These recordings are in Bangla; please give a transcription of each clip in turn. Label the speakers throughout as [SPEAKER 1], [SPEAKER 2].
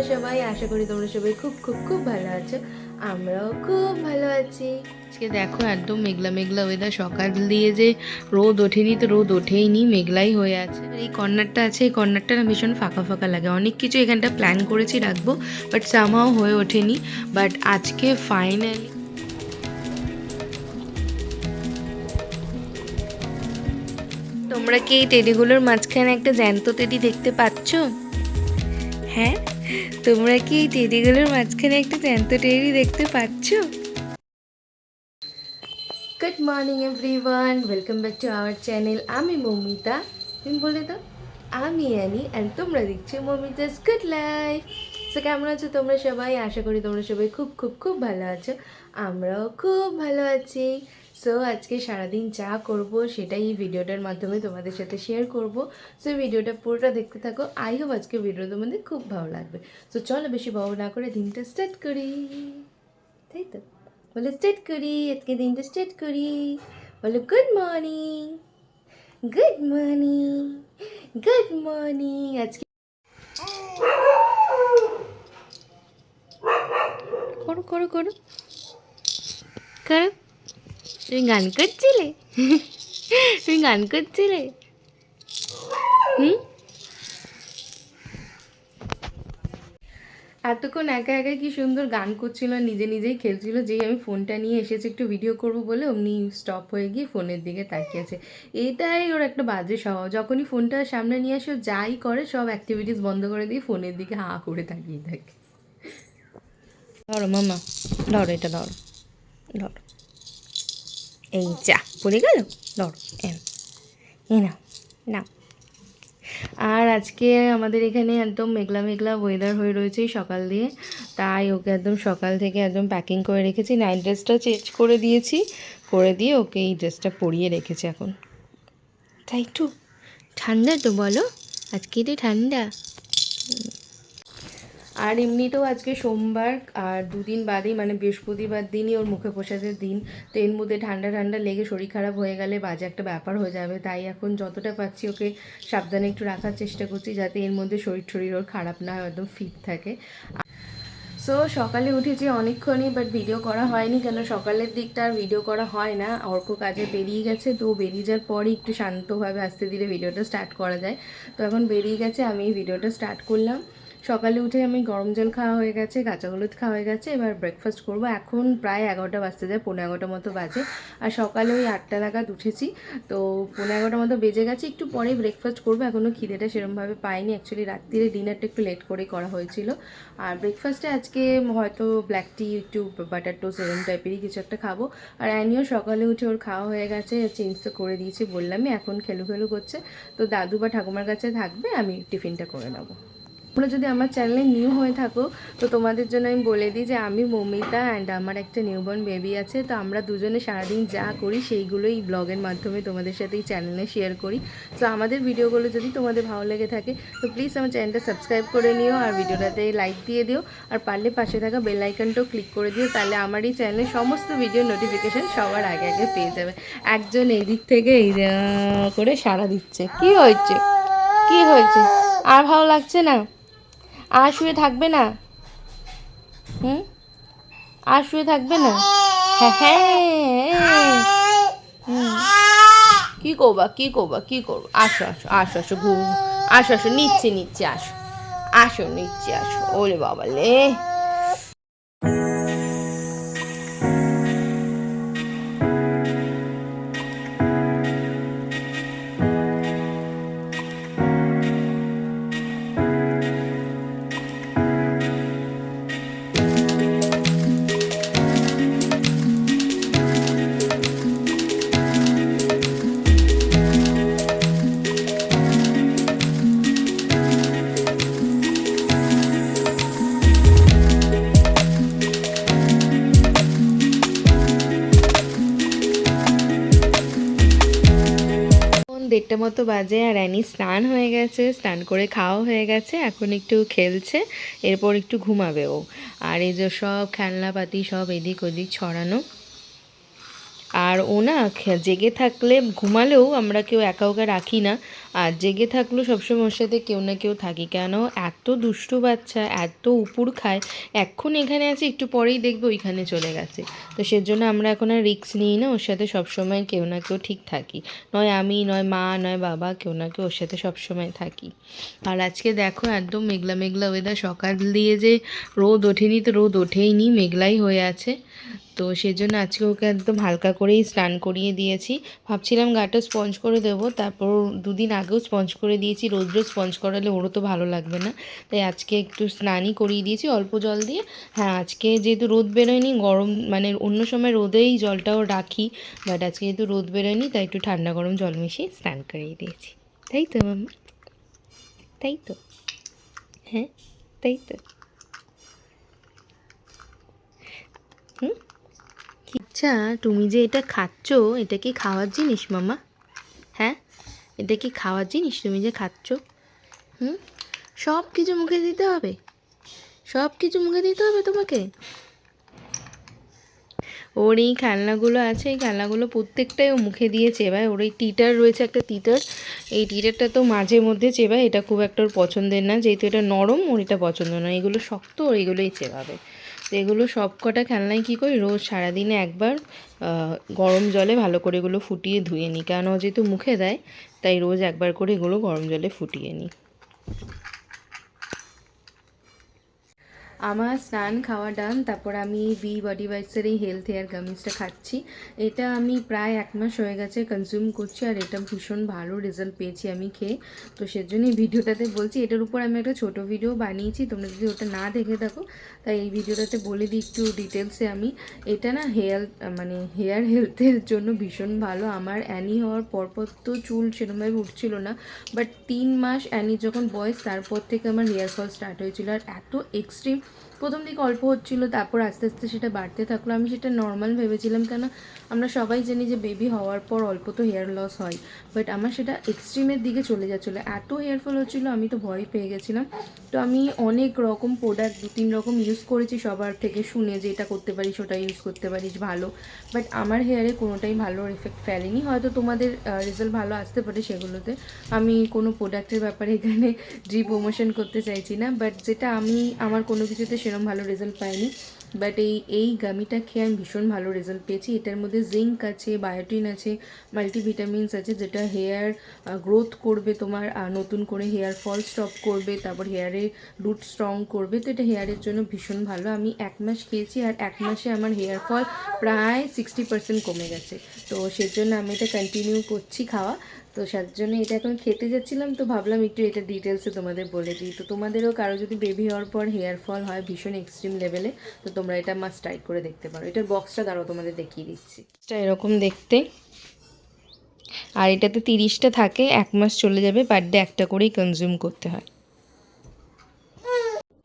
[SPEAKER 1] তোমরা সবাই? আশা করি তোমরা সবাই খুব খুব খুব ভালো আছো। আমরাও খুব ভালো আছি। আজকে দেখো একদম মেঘলা মেঘলা ওয়েদার সকাল দিয়ে যে রোদ ওঠেনি তো রোদ ওঠেইনি, মেঘলাই হয়ে আছে। এই কর্নারটা আছে, এই কর্নারটা না ভীষণ ফাঁকা ফাঁকা লাগে। অনেক কিছু এখানটা প্ল্যান করেছি রাখব বাট সামাও হয়ে ওঠেনি। বাট আজকে ফাইনালি তোমরা কি এই টেডিগুলোর মাঝখানে একটা জ্যান্ত টেডি দেখতে পাচ্ছ? হ্যাঁ? তোমরা কি এই টেডিগুলোর মাঝখানে একটা জ্যান্ত টেডি দেখতে পাচ্ছ? Good morning everyone welcome back to our channel আমি মৌমিতা। তুমি বলে দাও, আমি অ্যানি অ্যান্ড তোমরা দেখছ মৌমিতাস গুড লাইফ সো কেমন আছো তোমরা সবাই? আশা করি তোমরা সবাই খুব খুব খুব ভালো আছো। আমরাও খুব ভালো আছি। সো আজকে সারাদিন যা করব সেটাই এই ভিডিওটার মাধ্যমে তোমাদের সাথে শেয়ার করব। সো ভিডিওটা পুরোটা দেখতে থাকো। আই হোপ আজকে ভিডিও তোমাদের খুব ভালো লাগবে। সো চলো বেশি ভালো না করে দিনটা স্টার্ট করি। তাই তো? বলে স্টার্ট করি, আজকে দিনটা স্টার্ট করি। বলো good morning good morning good morning আজকে করো করো করো। করো। তুমি গান করছিলে? তুমি গান করছিলে? হুম? এতক্ষণ একা একা কি সুন্দর গান করছিল, নিজে নিজেই খেলছিল, যেই আমি ফোনটা নিয়ে এসেছি, একটু ভিডিও করব বলে অমনি স্টপ হয়ে গিয়ে ফোনের দিকে তাকিয়েছে এটাই ওর একটা বাজে স্বভাব। যখনই ফোনটা সামনে নিয়ে আসে যাই করে, সব অ্যাক্টিভিটিস বন্ধ করে দিয়ে ফোনের দিকে হা করে তাকিয়ে থাকে। ধরো মামা ধরো এটা ধরো ধরো। এই যা, পড়ে গেল? ধরো এন এ না না আর আজকে আমাদের এখানে একদম মেঘলা মেঘলা ওয়েদার হয়ে রয়েছে সকাল দিয়ে। তাই ওকে একদম সকাল থেকে একদম প্যাকিং করে রেখেছি। নাইট ড্রেসটা চেঞ্জ করে দিয়েছি। করে দিয়ে ওকে এই ড্রেসটা পরিয়ে রেখেছি এখন। তাই একটু ঠান্ডা তো বলো। আজকে তো ঠান্ডা। আর এমনিতেও আজকে সোমবার, আর দুদিন বাদেই মানে বৃহস্পতিবার দিনই ওর মুখে প্রসাদের দিন। তো এর মধ্যে ঠান্ডা ঠান্ডা লেগে শরীর খারাপ হয়ে গেলে বাজে একটা ব্যাপার হয়ে যাবে। তাই এখন যতটা পাচ্ছি ওকে সাবধানে একটু রাখার চেষ্টা করছি যাতে এর মধ্যে শরীর শরীর ওর খারাপ না হয়, একদম ফিট থাকে। সো সকালে উঠেছি অনেকক্ষণই বাট ভিডিও করা হয়নি কেন? সকালের দিকটা আর ভিডিও করা হয় না। অর্ক কাজে বেরিয়ে গেছে, তো বেরিয়ে যাওয়ার পরই একটু শান্তভাবে, আস্তে ধীরে ভিডিওটা স্টার্ট করা যায়। তো এখন বেরিয়ে গেছে, আমি এই ভিডিওটা স্টার্ট করলাম। সকালে উঠে আমি গরম জল খাওয়া হয়ে গেছে, কাঁচা হলুদ খাওয়া হয়ে গেছে, এবার ব্রেকফাস্ট করব। এখন প্রায় এগারোটা বাজতে যায় পনেরো এগারোটার মতো বাজে। আর সকালে ওই আটটা নাগাদ উঠেছি, তো পনেরো এগারোটার মতো বেজে গেছে। একটু পরে ব্রেকফাস্ট করব এখনও খিদেটা সেরমভাবে পাইনি। অ্যাকচুয়ালি রাত্রিরে ডিনারটা একটু লেট করে করা হয়েছিল। আর ব্রেকফাস্টে আজকে হয়তো ব্ল্যাক টি একটু বাটার টোস্ট এরম টাইপেরই কিছু একটা খাব। আর অ্যানিও সকালে উঠে ওর খাওয়া হয়ে গেছে চেঞ্জ তো করে দিয়েছি বললামই, এখন খেলু খেলু করছে। তো দাদু বা ঠাকুমার কাছে থাকবে, আমি টিফিনটা করে নেব। তোমরা যদি আমার চ্যানেলে নিউ হয়ে থাকো, তো তোমাদের জন্য আমি বলে দিই যে আমি মমিতা অ্যান্ড আমার একটা নিউবর্ন বেবি আছে। তো আমরা দুজনে সারাদিন যা করি সেইগুলোই ব্লগের মাধ্যমে তোমাদের সাথে এই চ্যানেলে শেয়ার করি। তো আমাদের ভিডিওগুলো যদি তোমাদের ভালো লেগে থাকে, তো প্লিজ আমার চ্যানেলটা সাবস্ক্রাইব করে নিও আর ভিডিওটাতে লাইক দিয়ে দিও। আর পারলে পাশে থাকা বেল আইকনটাও ক্লিক করে দিও, তাহলে আমার এই চ্যানেলের সমস্ত ভিডিও নোটিফিকেশান সবার আগে আগে পেয়ে যাবে। একজন এই দিক থেকে এই করে সাড়া দিচ্ছে। কি হয়েছে? কি হয়েছে? আর ভালো লাগছে না? আর শুয়ে থাকবে না? হুম? আর শুয়ে থাকবে না? হ্যাঁ হ্যাঁ। কি করবা কি করবা, কি করব? আসো আসো আসো আসো, ঘুম। আসো আসো, নিচ্ছে নিচ্ছে, আসো। আসো, নিচ্ছে, আসো। ওরে বাবা লে দেড়টা মতো বাজে আর অ্যানি স্নান হয়ে গেছে, স্নান করে খাওয়া হয়ে গেছে, এখন একটু খেলছে, এরপর একটু ঘুমাবে ও। আর এই যে সব খেলনাপাতি সব এদিক ওদিক ছড়ানো আর ও না জেগে থাকলে, ঘুমালেও আমরা কেউ একা ওকে রাখি না। আর জেগে থাকলেও সবসময় ওর সাথে কেউ না কেউ থাকি। কেন? এত দুষ্টু বাচ্চা, এত উপুর খায়। এখন এখানে আছে, একটু পরেই দেখবে ওইখানে চলে গেছে। তো সেজন্য আমরা এখন আর রিস্ক নিই না, ওর সাথে সবসময় কেউ না কেউ ঠিক থাকি। নয় আমি, নয় মা, নয় বাবা, কেউ না কেউ ওর সাথে সবসময় থাকি। আর আজকে দেখো একদম মেঘলা মেঘলা ওয়েদার সকাল দিয়ে যে রোদ ওঠেনি, তো রোদ ওঠেইনি, মেঘলাই হয়ে আছে। তো সেজন্য আজকে ওকে একদম হালকা করেই স্নান করিয়ে দিয়েছি। ভাবছিলাম গাটা স্পঞ্জ করে দেবো, তারপর দুদিন আগেও স্পঞ্জ করে দিয়েছি, রোজ রোজ স্পঞ্জ করালে ওরও তো ভালো লাগবে না। তাই আজকে একটু স্নানই করিয়ে দিয়েছি, অল্প জল দিয়ে। হ্যাঁ আজকে যেহেতু রোদ বেরোয়নি, গরম মানে অন্য সময় রোদেই জলটাও রাখি, বাট আজকে যেহেতু রোদ বেরোয়নি, তাই একটু ঠান্ডা গরম জল মিশিয়ে স্নান করিয়ে দিয়েছি। তাই তো, মাম্মা? তাই তো? হ্যাঁ তাই তো হুম আচ্ছা তুমি যে এটা খাচ্ছ, এটা কি খাওয়ার জিনিস, মামা? হ্যাঁ? এটা কি খাওয়ার জিনিস তুমি যে খাচ্ছ? হুম? সব কিছু মুখে দিতে হবে। সব কিছু মুখে দিতে হবে তোমাকে? ওর এই খেলনাগুলো আছে, এই খেলনাগুলো প্রত্যেকটাই ও মুখে দিয়ে চেবায় ওর এই টিটার রয়েছে, একটা টিটার। এই টিটারটা তো মাঝে মধ্যে চেবায়, এটা খুব একটা ওর পছন্দের না। যেহেতু এটা নরম, ওর এটা পছন্দ না। এগুলো শক্ত, ওর এগুলোই চেবাবে। তো এগুলো সব কটা খেলনায় কী করি? রোজ সারাদিনে একবার গরম জলে ভালো করে এগুলো ফুটিয়ে ধুয়ে নিই। কেন যেহেতু মুখে দেয়, তাই রোজ একবার করে এগুলো গরম জলে ফুটিয়ে নিই। আমার স্নান, খাওয়া, ডান, তারপর আমি বি বডি ওয়াইসের এই হেলথ হেয়ার গামিজটা খাচ্ছি। এটা আমি প্রায় এক মাস হয়ে গেছে কনজিউম করছি আর এটা ভীষণ ভালো রেজাল্ট পেয়েছি আমি খেয়ে। তো সেজন্য এই ভিডিওটাতে বলছি, এটার উপর আমি একটা ছোট ভিডিও বানিয়েছি, তোমরা যদি ওটা না দেখে থাকো, তাই এই ভিডিওটাতে বলে দিই একটু ডিটেলসে আমি। এটা না হেয়ার মানে হেয়ার হেলথের জন্য ভীষণ ভালো। আমার অ্যানি হওয়ার পরপর তো চুল সেরকমভাবে উঠছিল না বাট তিন মাস অ্যানি যখন বয়স, তারপর থেকে আমার হেয়ার ফল স্টার্ট হয়েছিল। আর এত এক্সট্রিম প্রথম দিকে অল্প হচ্ছিল, তারপর আস্তে আস্তে সেটা বাড়তে থাকল। আমি সেটা নর্মাল ভেবেছিলাম, কেন আমরা সবাই জানি যে বেবি হওয়ার পর অল্প তো হেয়ার লস হয়। বাট আমার সেটা এক্সট্রিমের দিকে চলে যাচ্ছিল। এত হেয়ার ফল হচ্ছিল, আমি তো ভয় পেয়ে গেছিলাম। তো আমি অনেক রকম প্রোডাক্ট দু তিন রকম ইউজ করেছি সবার থেকে, শুনে যে এটা করতে পারিস, ওটা ইউজ করতে পারিস, ভালো। বাট আমার হেয়ারে কোনোটাই ভালো এফেক্ট ফেলেনি। হয়তো তোমাদের রেজাল্ট ভালো আসতে পারে সেগুলোতে। আমি কোনো প্রোডাক্টের ব্যাপারে এখানে ড্রি প্রমোশন করতে চাইছি না। বাট যেটা আমি, আমার কোনো কিছুতে সেরকম ভালো রেজাল্ট পাইনি। বাট এই এই গামিটা খেয়ে আমি ভীষণ ভালো রেজাল্ট পেয়েছি। এটার মধ্যে জিঙ্ক আছে বায়োটিন আছে মাল্টিভিটামিনস আছে, যেটা হেয়ার গ্রোথ করবে তোমার নতুন করে হেয়ার ফল স্টপ করবে, তারপর হেয়ারে রুট স্ট্রং করবে। তো এটা হেয়ারের জন্য ভীষণ ভালো। আমি এক মাস খেয়েছি আর এক মাসে আমার হেয়ার ফল প্রায় সিক্সটি পার্সেন্ট কমে গেছে। তো সেজন্য আমি এটা কন্টিনিউ করছি খাওয়া। তো তার জন্য এটা এখন খেতে যাচ্ছিলাম, তো ভাবলাম একটু এটা ডিটেলসে তোমাদের বলে দিই। তো তোমাদেরও কারও যদি বেবি হওয়ার পর হেয়ার ফল হয় ভীষণ এক্সট্রিম লেভেলে তো তোমরা এটা মাস্ট ট্রাই করে দেখতে পারো। এটার বক্সটা দাঁড়াও, তোমাদের দেখিয়ে দিচ্ছি। এরকম দেখতে। আর এটাতে তিরিশটা থাকে, এক মাস চলে যাবে পার ডে একটা করেই কনজিউম করতে হয়।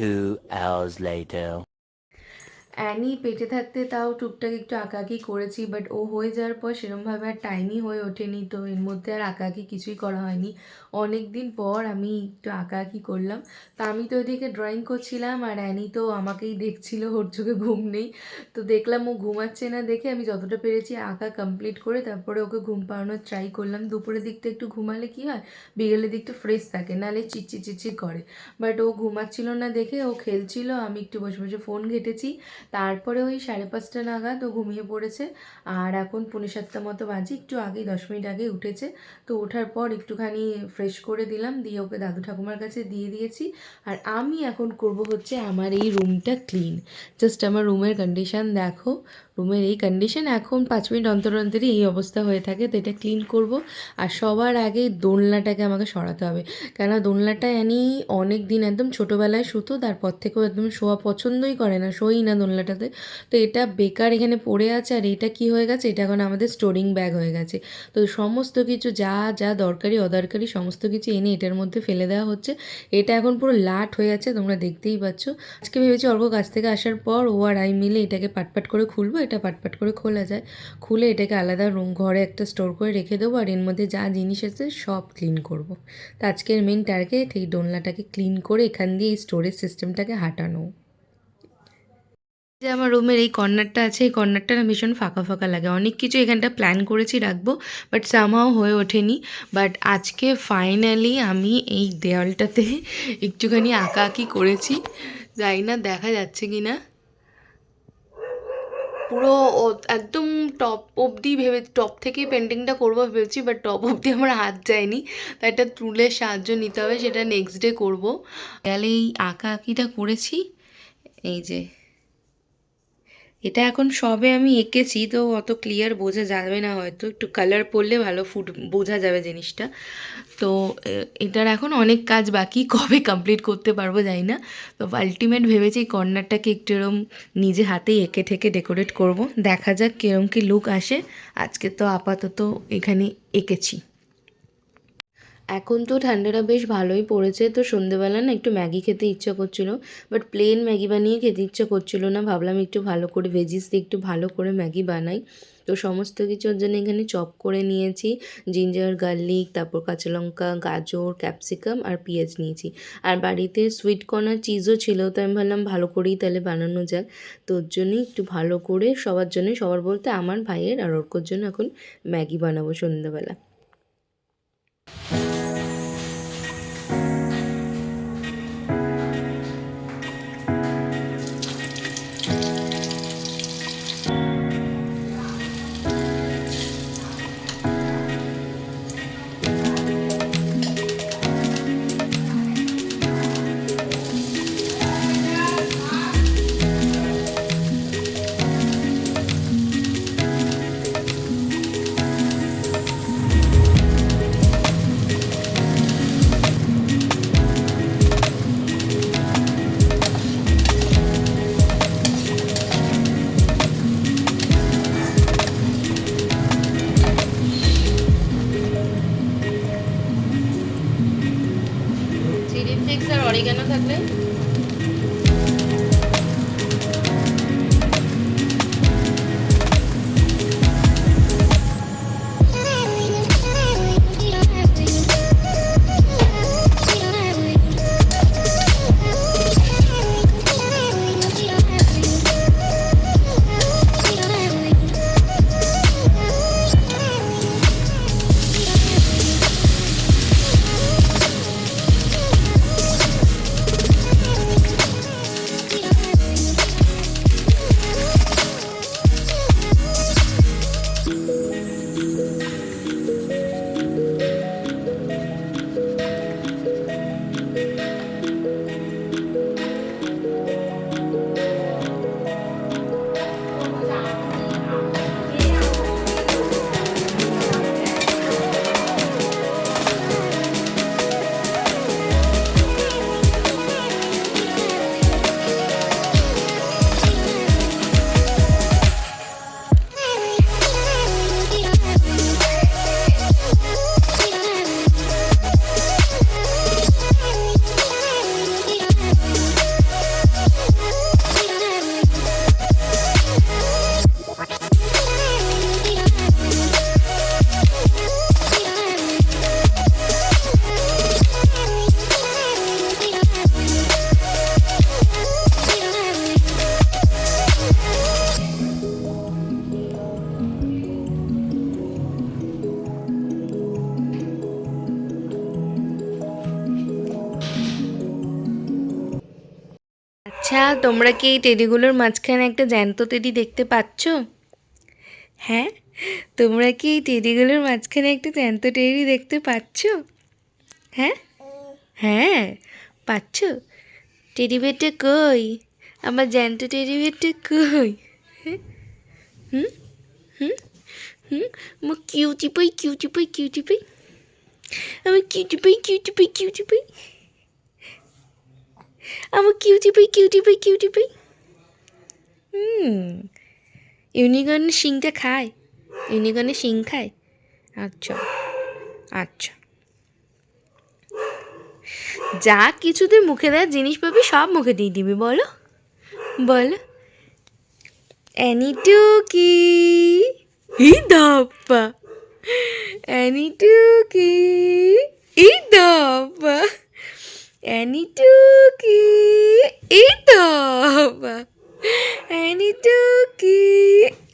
[SPEAKER 2] Two hours later.
[SPEAKER 1] অ্যানি পেটে থাকতে তাও টুকটাক একটু আঁকাআঁকি করেছি বাট ও হয়ে যাওয়ার পর সেরমভাবে আর টাইমই হয়ে ওঠেনি। তো এর মধ্যে আর আঁকাআঁকি কিছুই করা হয়নি। অনেক দিন পর আমি একটু আঁকাআঁকি করলাম। তা আমি তো ওদিকে ড্রয়িং করছিলাম আর অ্যানি তো আমাকেই দেখছিল, ওর চোখে ঘুম নেই। তো দেখলাম ও ঘুমাচ্ছে না দেখে আমি যতটা পেরেছি আঁকা কমপ্লিট করে তারপরে ওকে ঘুম পাড়ানোর ট্রাই করলাম। দুপুরের দিকটা একটু ঘুমালে কি হয়? বিকেলের দিকটা ফ্রেশ থাকে নাহলে চিচি চিচি করে। বাট ও ঘুমাচ্ছিল না দেখে ও খেলছিল, আমি একটু বসে বসে ফোন ঘেটেছি। তারপরে ওই সাড়ে পাঁচটা নাগাদ ও ঘুমিয়ে পড়েছে। আর এখন পৌনে সাতটা মতো বাজে, একটু আগেই, দশ মিনিট আগে উঠেছে। তো ওঠার পর একটুখানি ফ্রেশ করে দিলাম, দিয়ে ওকে দাদু ঠাকুমার কাছে দিয়ে দিয়েছি। আর আমি এখন করব হচ্ছে আমার এই রুমটা ক্লিন জাস্ট আমার রুমের কন্ডিশন দেখো। রুমের এই কন্ডিশন এখন পাঁচ মিনিট অন্তর অন্তরই এই অবস্থা হয়ে থাকে, তো এটা ক্লিন করব। আর সবার আগে দোলনাটাকে আমাকে সরাতে হবে। কেন দোলনাটা অ্যানি অনেক দিন একদম ছোটোবেলায় শুতো, তারপর থেকেও একদম শোয়া পছন্দই করে না, শোই না দোলনাটাতে তো এটা বেকার এখানে পড়ে আছে আর এটা কি হয়ে গেছে? এটা এখন আমাদের স্টোরিং ব্যাগ হয়ে গেছে। তো সমস্ত কিছু যা যা দরকারি, অদরকারি সমস্ত কিছু এনে এটার মধ্যে ফেলে দেওয়া হচ্ছে। এটা এখন পুরো লাট হয়ে আছে, তোমরা দেখতেই পাচ্ছ। আজকে ভেবেছি অল্প কাছ থেকে আসার পর ও আর আই মিলে এটাকে পাটপাট করে খুলবো, এটা পাটপাট করে খোলা যায়। খুলে এটাকে আলাদা রুম ঘরে একটা স্টোর করে রেখে দেবো আর এর মধ্যে যা জিনিস আছে সব ক্লিন করব। তো আজকের মেন টার্গেট এই দোলনাটাকে ক্লিন করে এখান দিয়ে এই স্টোরেজ সিস্টেমটাকে হাঁটানো। যে আমার রুমের এই কর্নারটা আছে, এই কর্নারটা না ভীষণ ফাঁকা ফাঁকা লাগে। অনেক কিছু এখানটা প্ল্যান করেছি রাখব বাট সামহাও হয়ে ওঠেনি। বাট আজকে ফাইনালি আমি এই দেওয়ালটাতে একটুখানি আঁকা আঁকি করেছি। যাই না দেখা যাচ্ছে কি না পুরো একদম টপ অবধি ভেবে টপ থেকে পেন্টিংটা করব ভেবেছি বাট টপ অবধি আমার হাত যায়নি। তাই একটা তুলের সাহায্য নিতে হবে, সেটা নেক্সট ডে করব। তাহলে এই আঁকা আঁকিটা করেছি। এই যে এটা এখন সবে আমি এঁকেছি, তো অত ক্লিয়ার বোঝা যাবে না হয়তো। একটু কালার পড়লে ভালো ফুট বোঝা যাবে জিনিসটা। তো এটার এখন অনেক কাজ বাকি, কবে কমপ্লিট করতে পারব জানি না। তো আলটিমেট ভেবেছি এই কর্নারটাকে একটু এরম নিজে হাতেই এঁকে ঠেকে ডেকোরেট করব। দেখা যাক কিরম কী লুক আসে। আজকে তো আপাতত এখানে এঁকেছি। এখন তো ঠান্ডাটা বেশ ভালোই পড়েছে, তো সন্ধেবেলা না একটু ম্যাগি খেতে ইচ্ছা করছিল বাট প্লেন ম্যাগি বানিয়ে খেতে ইচ্ছা করছিল না, ভাবলাম একটু ভালো করে ভেজিস দিয়ে একটু ভালো করে ম্যাগি বানাই, তো সমস্ত কিছুর জন্য এখানে চপ করে নিয়েছি জিঞ্জার গার্লিক তারপর কাঁচা লঙ্কা, গাজর ক্যাপসিকাম আর পেঁয়াজ নিয়েছি, আর বাড়িতে সুইট কর্ন আর চিজও ছিল, তো আমি ভাবলাম ভালো করেই তাহলে বানানো যাক, তো ওর জন্যই একটু ভালো করে সবার জন্য, সবার বলতে আমার ভাইয়ের আর ওরকর জন্য এখন ম্যাগি বানাবো সন্ধ্যাবেলা ফ্লেক্স আর অরিগানো থাকলে? তোমরা কি এই টেডিগুলোর মাঝখানে একটা জ্যান্ত টেডি দেখতে পাচ্ছ? হ্যাঁ তোমরা কি এই টেডিগুলোর মাঝখানে একটা জ্যান্ত টেডি দেখতে পাচ্ছ? হ্যাঁ? হ্যাঁ পাচ্ছ? টেডি বেটে কই? আমার জ্যান্ত টেডি বেটে কই? হ্যাঁ? হুম? হুম? হুম? আমার cutie pie cutie pie cutie pie আমার cutie pie cutie pie cutie pie আমার cutie pie cutie pie cutie pie হুম ইউনিকর্নের শিংটা খায়। ইউনিকর্নের শিং খায়। আচ্ছা আচ্ছা। যা কিছুতে মুখে দেওয়ার জিনিস পাবি সব মুখে দিয়ে দিবি, বলো। বলো। অ্যানি টুকি এই দাপ্পা। অ্যানি টুকি এই দাপ্পা। অ্যানি টুকি এই তো অ্যানি টুকি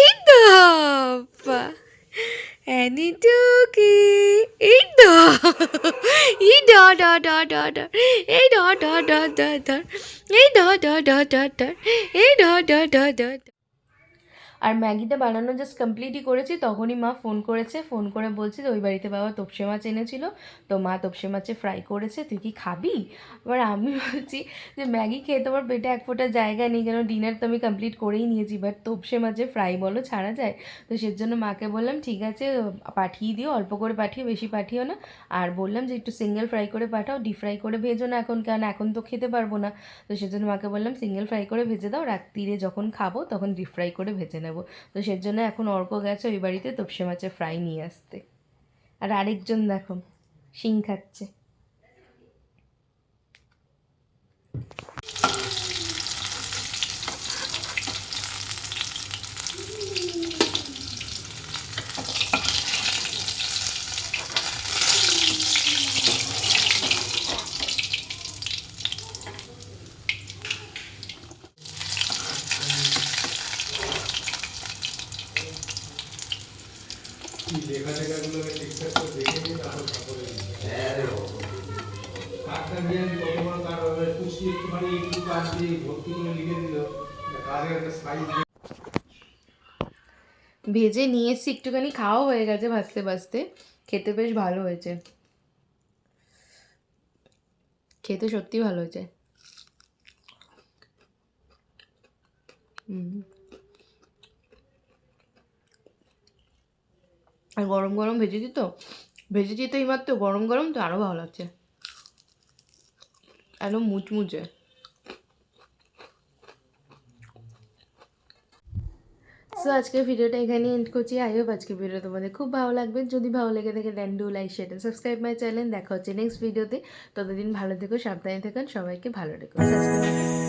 [SPEAKER 1] এই তো অ্যানি টুকি এই তো এই ড ড ড ড ড এই ড ড ড ড ড এই ড ড ড ড ড এই ড ড ড ড আর ম্যাগিটা বানানো জাস্ট কমপ্লিটই করেছি, তখনই মা ফোন করেছে ফোন করে বলছে যে, ওই বাড়িতে বাবা তোপসে মাছ এনেছিল, তো মা তোপসে মাছে ফ্রাই করেছে, তুই কি খাবি? এবার আমি বলছি যে, ম্যাগি খেয়ে তোমার পেটে এক ফোঁটা জায়গা নেই, কেন ডিনার তো আমি কমপ্লিট করেই নিয়েছি বাট তোপসে মাছে ফ্রাই বলো, ছাড়া যায়। তো সেজন্য মাকে বললাম, ঠিক আছে, পাঠিয়ে দিও, অল্প করে পাঠিয়ে বেশি পাঠিও না। আর বললাম যে, একটু সিঙ্গেল ফ্রাই করে পাঠাও ডিপ ফ্রাই করে ভেজো না এখন, কারণ এখন তো খেতে পারব না। তো সেজন্য মাকে বললাম সিঙ্গেল ফ্রাই করে ভেজে দাও রাত্রিরে যখন খাব, তখন ডিপ ফ্রাই করে ভেজে নেব। তো সেজন্য এখন অর্ক গেছে ওই বাড়িতে, তোপসে মাছের ফ্রাই নিয়ে আসতে। আর আরেকজন দেখো, শিং খাচ্ছে
[SPEAKER 3] লেখা টেখাগুলোকে ঠিকঠাক করে দেখে নিয়ে তারপর কাপড়ে কাঠটা নিয়ে আমি কত বড় কাঠ হবে পুষি
[SPEAKER 1] ভেজে নিয়ে এসছি একটুখানি খাওয়া হয়ে গেছে ভাজতে ভাজতে। খেতে বেশ ভালো হয়েছে। খেতে সত্যি ভালো হয়েছে। আর গরম গরম ভেজেছি তো ভেজেছি তো এইমাত্র গরম গরম তো আরও ভালো লাগছে। একদম মুচমুচে। সো আজকে ভিডিওটা এখানে এন্ড করছি। আই হোপ আজকে ভিডিও তোমাদের খুব ভালো লাগবে। যদি ভালো লেগে থাকে then do like share subscribe my channel দেখা হচ্ছে নেক্সট ভিডিওতে ততদিন ভালো থেকো, সাবধানে থাকুন সবাইকে ভালো রেখো। সাবস্ক্রাইব